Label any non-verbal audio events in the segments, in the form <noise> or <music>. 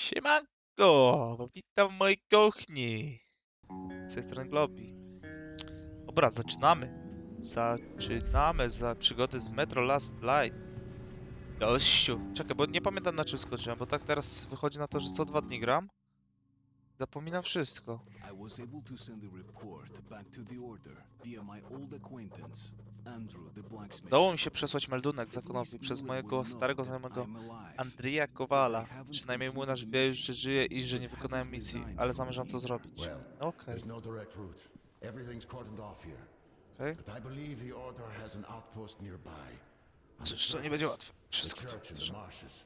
Siemanko! Witam mojej kuchni! Z tej strony Globi. Dobra, zaczynamy. Zaczynamy za przygody z Metro Last Light. Gościu. Czekaj, bo nie pamiętam na czym skończyłem, bo tak teraz wychodzi na to, że co dwa dni gram. Zapominam wszystko. I was able to send a report back to the Order via my old acquaintance, Andrew the blacksmith. Udało mi się przesłać meldunek zakonowi przez mojego starego znajomego Andrija Kowala. Przynajmniej młynarz wie już, że żyje i że nie wykonałem misji, ale zamierzam to zrobić. Well, Okej, there's no direct route. Everything's cordoned off here. okej. But I believe the Order has an outpost nearby. On the Cóż, to nie będzie łatwe. The Wszystko to church in the marshes.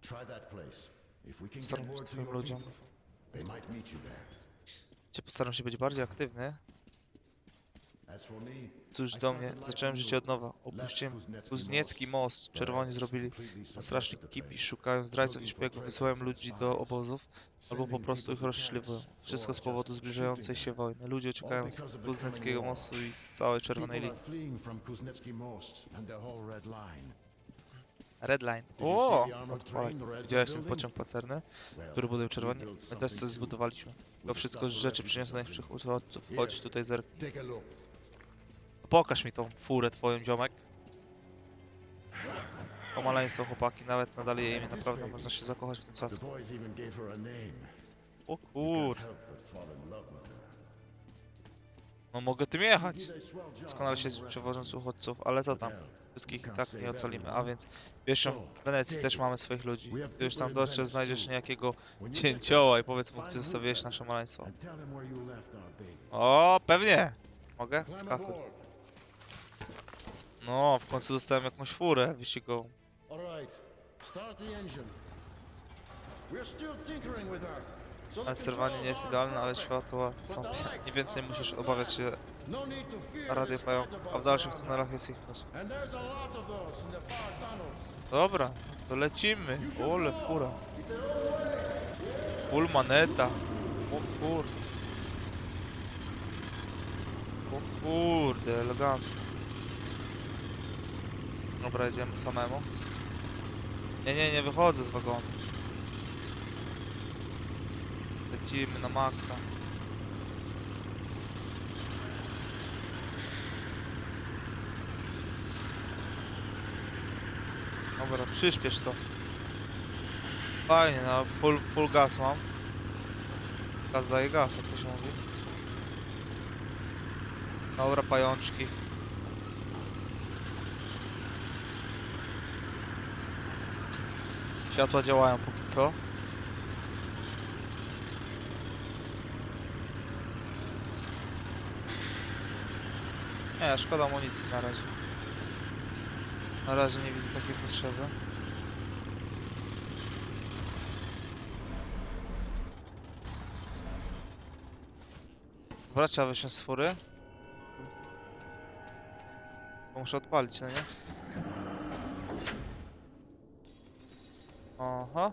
Try that place. If we can get Staram się to twoim your ludziom. People, they might meet you there. Cię postaram się być bardziej aktywny. Cóż do mnie, zacząłem życie od nowa. Opuściłem Kuzniecki most. Czerwoni zrobili completely na straszny subverted the kipi, place. szukają zdrajców i szpiegów, and ludzi do obozów, albo po prostu ich camps, Wszystko z powodu zbliżającej się wojny. Ludzie uciekają z war. mostu i z całej Czerwonej Linii. Are fleeing from Kuznecki Most and the whole Red Line. Red Line. you O! Odpalaj. Widziałeś ten pociąg pancerny, który budują czerwoni? My też coś zbudowaliśmy. To wszystko z rzeczy przyniesionych przez uchodźców. Chodź tutaj zerk. Take a look. Pokaż mi tą furę twoją, ziomek. O maleństwo chłopaki, nawet nadali jej imię, naprawdę można się zakochać w tym cacku. O kur... No mogę tym jechać. Doskonale się przewożąc uchodźców, ale co tam? Wszystkich i tak nie ocalimy, a więc wiesz, w Wenecji też mamy swoich ludzi. Gdy już tam dotrzesz, znajdziesz niejakiego cięcioła i powiedz mu, gdzie zostawiłeś nasze maleństwo. O, pewnie! Mogę? Skakuj. No, w końcu dostałem jakąś furę wyścigową. Sterowanie nie jest idealne, ale światła są... <laughs> Nie więcej musisz obawiać się This pająków, a w dalszych tunelach jest ich mnóstwo. Dobra, to lecimy. Ole, go. fura. It's a long way. Full maneta. O kurde. O kurde, elegancko. Dobra, jedziemy samemu. Nie, nie, nie wychodzę z wagonu. Lecimy na maksa. Dobra, przyspiesz to. Fajnie, no full, full gas mam. Gaz daje gaz, jak to się mówi. Dobra, pajączki. Światła działają póki co. Nie, szkoda amunicji na razie. Na razie nie widzę takiej potrzeby. Dobra, trzeba z fury. Bo muszę odpalić, no nie? Aha.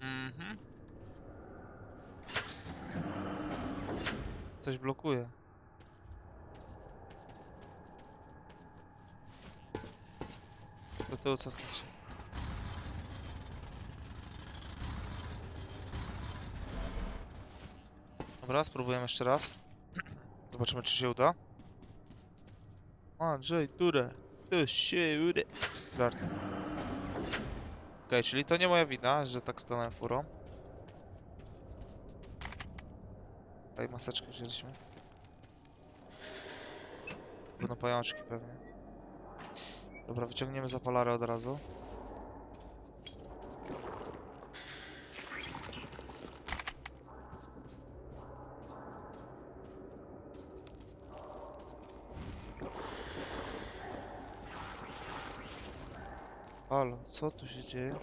Mhm. Coś blokuje. Tyłu cofnąć. Dobra, spróbujemy jeszcze raz. <clears throat> Zobaczymy, czy się uda. Andrzej, durę. To się uda. Żart. Okej, czyli to nie moja wina, że tak stanąłem furą. Tutaj maseczkę wzięliśmy. Będą pajączki pewnie. Dobra, wyciągniemy zapalarę od razu. Halo, co tu się dzieje?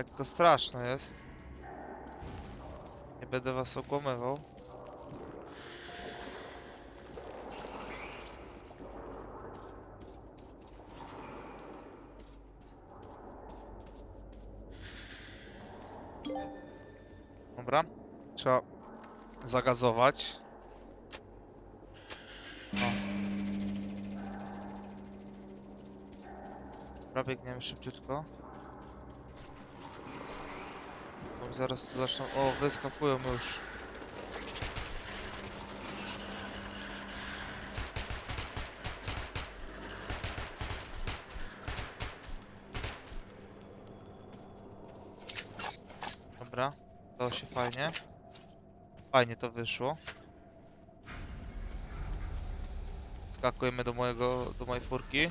Lekko straszne jest. Nie będę was okłamywał. Dobra. Trzeba zagazować. O. Dobra, biegniemy szybciutko. Zaraz tu zaczną... O, wyskakują już. Dobra, to się fajnie. Fajnie to wyszło. Skakujemy do mojego, do mojej furki.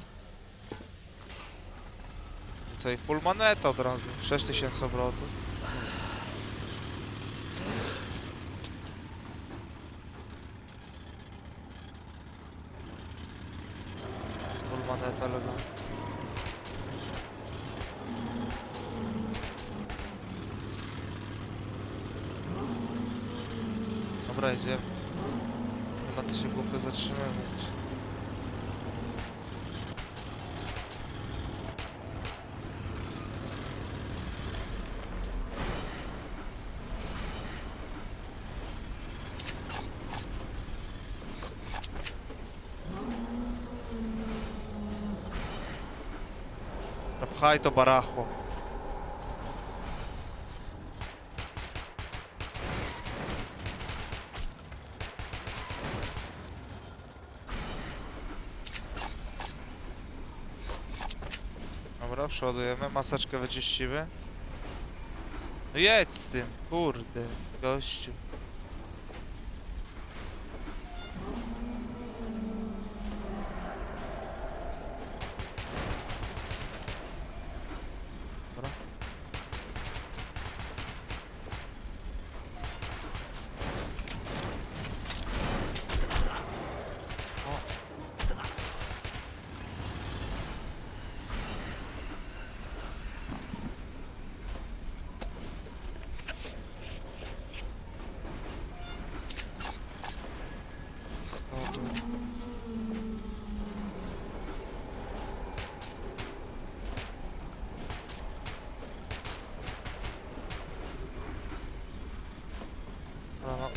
I co, i full maneta od razu. 6000 obrotów. Full maneta elegancko. Dobra, idziemy. Nie ma co się głupio zatrzymywać. Pchaj to baracho. Dobra, przodujemy, maseczkę wyczyścimy. No jedź z tym, kurde, gościu.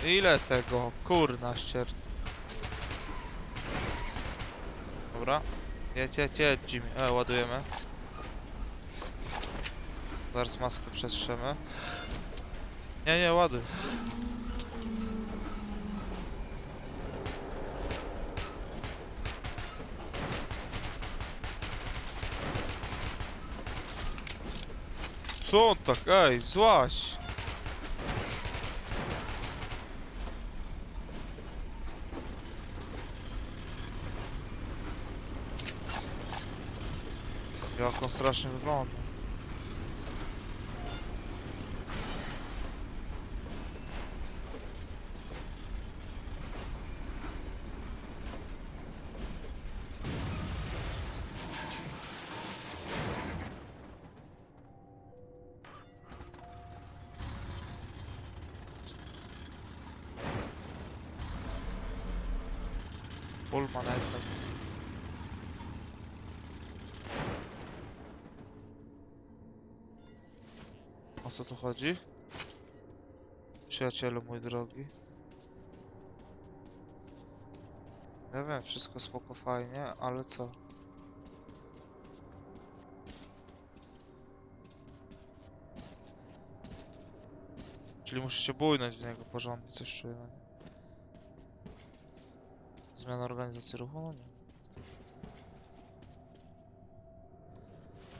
Ile tego? Kurna ścier. Dobra. Jedź, jedź, Jimmy. E, ładujemy. Zaraz maskę przetrzemy. Nie, nie, ładuj. Co on tak? Ej, złaś! On strasznie wygląda. Full co tu chodzi? Przyjacielu mój drogi. Ja wiem, wszystko spoko, fajnie, ale co? Czyli musicie bujnąć w niego porządnie, coś czuję na nim. Zmiana organizacji ruchu? No nie.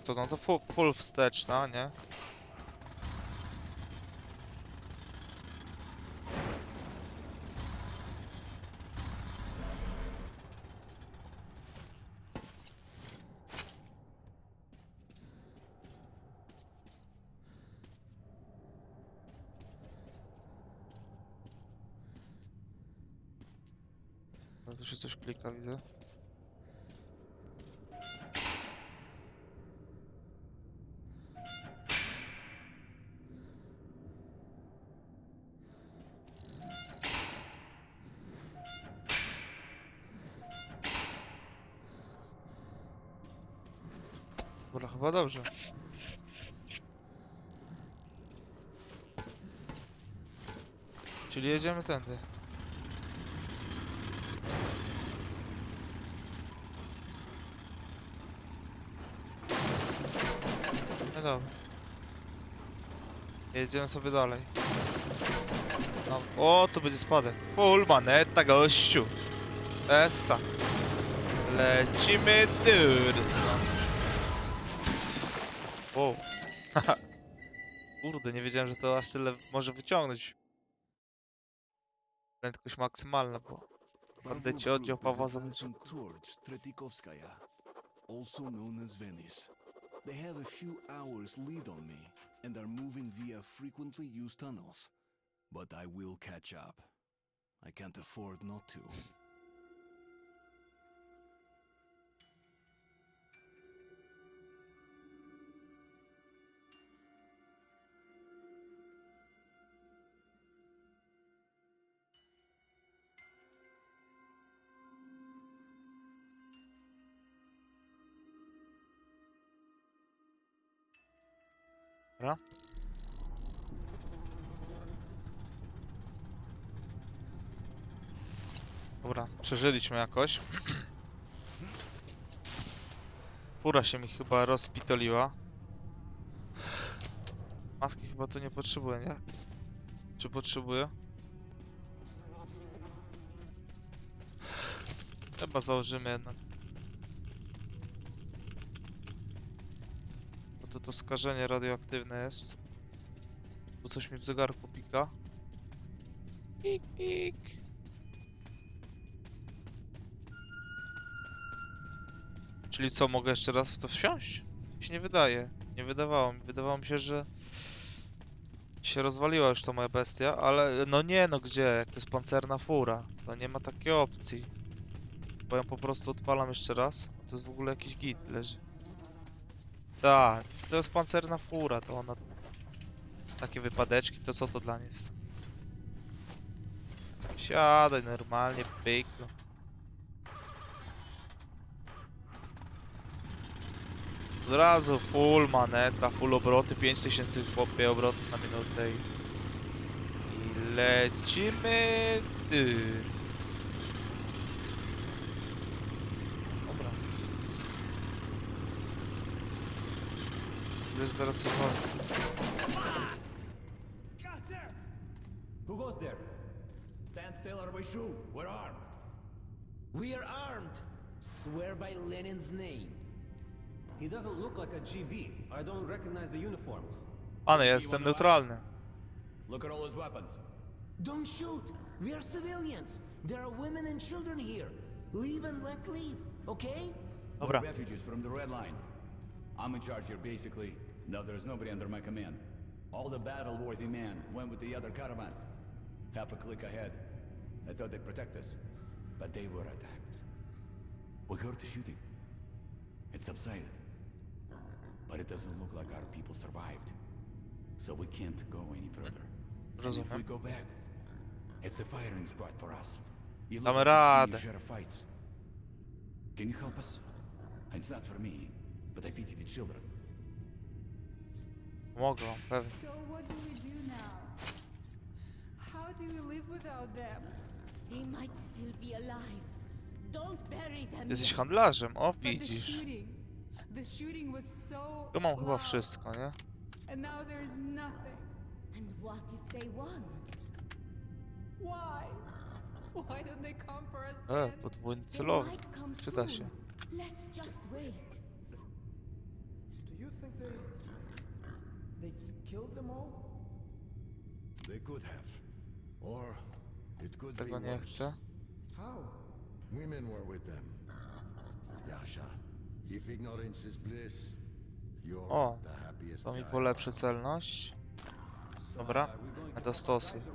To no to full wsteczna, nie? Bardzo się coś klika, widzę. Dobra, chyba dobrze. Czyli jedziemy tędy. Dobra. Jedziemy sobie dalej. No. O, tu będzie spadek. Full maneta, gościu. Essa. Lecimy dur. No. Wow. <laughs> Kurde, nie wiedziałem, że to aż tyle może wyciągnąć. Prędkość maksymalna, bo Bandyci oddział Pawła Tretikovskaya, also known as Venice. They have a few hours lead on me and are moving via frequently used tunnels. But I will catch up. I can't afford not to. Przeżyliśmy jakoś. Fura się mi chyba rozpitoliła. Maski chyba tu nie potrzebuję, nie? Czy potrzebuję? Chyba założymy jednak. Bo to to skażenie radioaktywne jest. Tu coś mi w zegarku pika. Pik, pik. Czyli co, mogę jeszcze raz w to wsiąść? Mi się nie wydaje. Nie wydawało mi. Wydawało mi się, że się rozwaliła już to moja bestia, ale no nie, no gdzie? Jak to jest pancerna fura, to nie ma takiej opcji. Bo ją po prostu odpalam jeszcze raz. To jest w ogóle jakiś git leży. Tak, to jest pancerna fura, to ona... Takie wypadeczki, to co to dla niej jest? Siadaj normalnie, pyku. Od razu full maneta, full obroty, 5000 chłopie obrotów na minutę i... I lecimy... Ty. Dobra. Widzę, że teraz się. Who goes there? Stand still or we shoot. We're armed. We are armed. Swear by Lenin's name. He doesn't look like a GB. I don't recognize the uniform. Pany, jestem neutralny. Look at all his weapons. Don't shoot. We are civilians. There are women and children here. Leave and let leave, okay? Dobra. We're refugees from the Red Line. I'm in charge here, basically. Now there's nobody under my command. All the battle-worthy men went with the other caravan. Half a click ahead. I thought they'd protect us, but they were attacked. We heard the shooting. It subsided. But it doesn't look like our people survived. So we can't go any further. And if we Rozumiem. go back, it's the firing spot for us. You Damy look radę. sheriff fights. Can you help us? It's not for me, but I pity the children. Pewnie. So what do we do now? How do we live without them? They might still be alive. Don't bury them. Ty jesteś handlarzem, o But the widzisz. shooting, Tu mam chyba wszystko, nie? and now there's nothing. And what if they won? Why? Why don't they come for us E, then? podwójny celowy. Czyta się. Let's just wait. Do you think they. they killed them all? They could have. Or it could be Tego nie worse. chcę. How? Women were with them. Yasha, O, To mi polepszy celność. Dobra, are we going a to to fight stosuj. guys or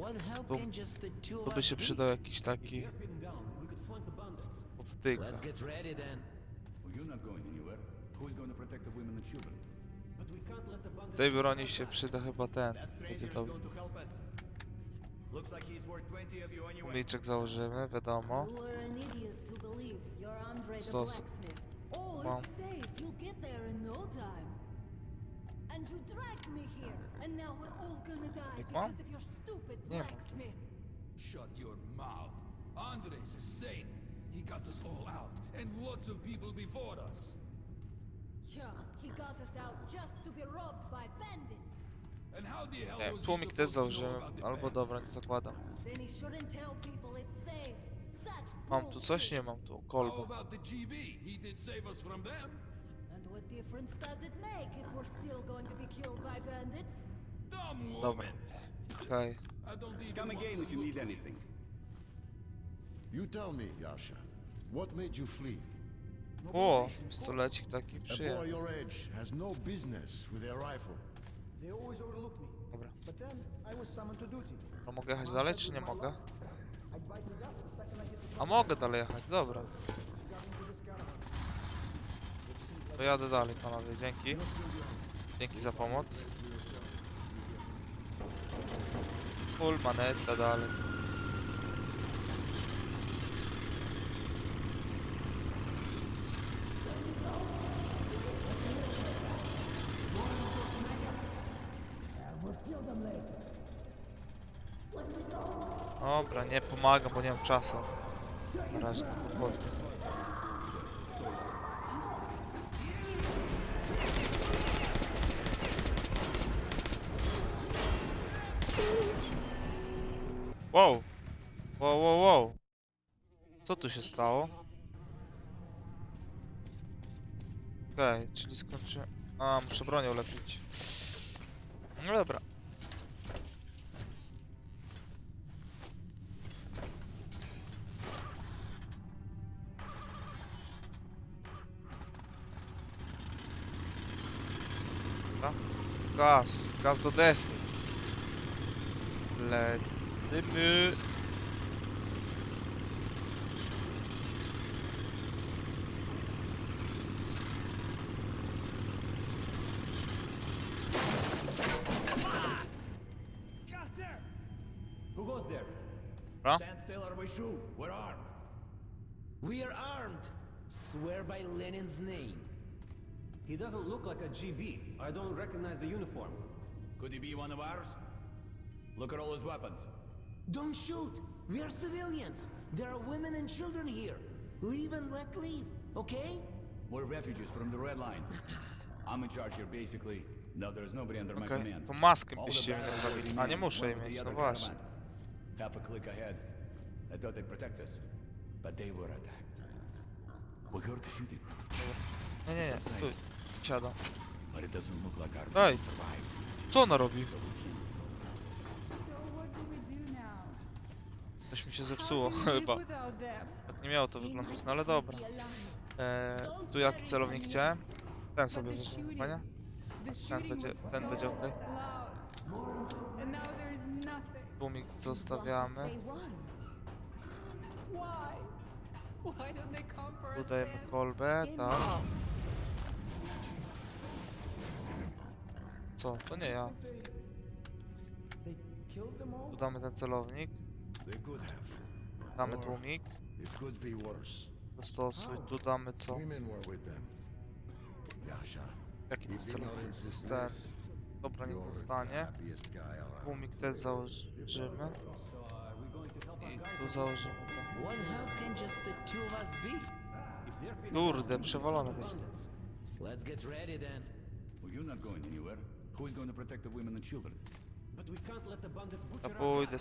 what? What help Tu- Tu by się przydał jakiś taki bandits W tej broni się przyda chyba ten. Będzie to going to help us. Looks like he's worth 20 of you anyway. Umiczek założymy, wiadomo. You were an idiot to believe you're Andre the So- so- blacksmith. Oh, Well. it's safe. You'll get there in no time. And you dragged me here, and now we're all gonna die Like what? because of your stupid Yeah. blacksmith. Shut your mouth. Andres is sane. He got us all out, and lots of people before us. Yeah, he got us out just to be robbed by bandits. And how the hell Nie, was he tłumik też supposed to know założyłem, about the albo bandits? dobra, nie zakładam. Then he shouldn't tell people it's safe. Mam tu coś? Nie mam tu. Them. And what difference does it make if we're still going to be killed by bandits? Dumb woman. Dobra. Okej. Come again if you need anything. You tell me, Yasha. What made you flee? O, pistolecik taki A boy przyjemny. your age has no business with a rifle. They always overlook me. Dobra. But then I was summoned to duty. A mogę jechać dalej, czy nie mogę? I'd bite the dust the second I get to A mogę dalej jechać, dobra. To jadę dalej, panowie, dzięki. Dzięki za pomoc. Full maneta dalej. Dobra, nie pomagam, bo nie mam czasu. Na kłopoty. Wow! Wow, wow, wow! Co tu się stało? Okej, czyli skończyłem... A, muszę bronię ulepszyć. No. Dobra. Gaz, gaz do dechy. Lecimy. Got! Who goes there? Stand still or we shoot. We're armed. We are armed. Swear by Lenin's name. He doesn't look like a GB. I don't recognize the uniform. Could he be one of ours? Look at all his weapons. Don't shoot. We are civilians. There are women and children here. Leave and let leave, okay? We're refugees from the Red Line. I'm in charge here, basically. No, there's nobody under my command. to maskę All byście the mi battle naprawili. worthy A nie muszę jej went with mieć, the no other właśnie. Half a click ahead. I thought they'd protect us, but they were attacked. We heard the shooting, Nie, nie, nie, stój. Our Daj. Co ona robi? Coś mi się zepsuło <laughs> chyba. Tak nie miało to wyglądać, no ale dobra. Eee, tu jaki celownik chciałem? Ten sobie? The Ten będzie, ten będzie ok. if zostawiamy. they won? Why? Co? To nie ja. Tu damy ten celownik. Damy tłumik. Dostosuj. Tu damy co? Jaki to celownik? Jest ten. Dobra, niech zostanie. Tłumik też założymy. I tu założymy to. Kurde, przewalone będzie. Let's get ready then. Well, you're not going anywhere. Who's going to protect the women and children? But we can't let the bandits To butcher our pójdę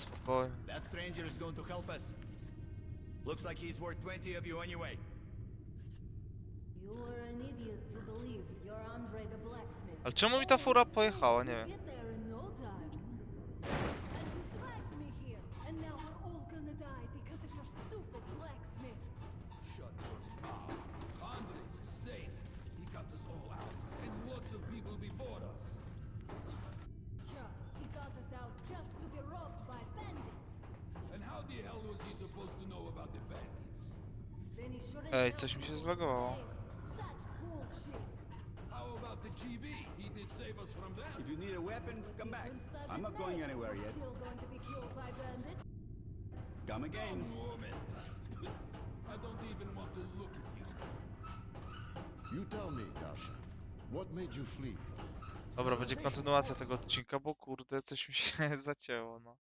That stranger is going to help us. Looks like he's worth 20 of you anyway. You're an idiot to believe you're Andre the blacksmith. Ale czemu mi ta fura pojechała? Nie wiem. Ej, coś mi się zlogowało. If you need a weapon, come back. I'm not going anywhere yet. Come again. Woman. I don't even want to look at you. You tell me, Yasha. What made you flee? Dobra, będzie kontynuacja tego odcinka, bo kurde, coś mi się <laughs> zacięło, no.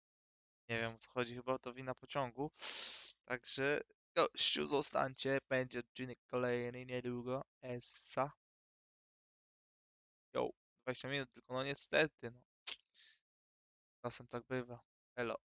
Nie wiem o co chodzi, chyba to wina pociągu. Także, gościu, zostańcie, będzie odcinek kolejny niedługo. Essa. Jo, 20 minut, tylko no niestety, no. Czasem tak bywa. Elo.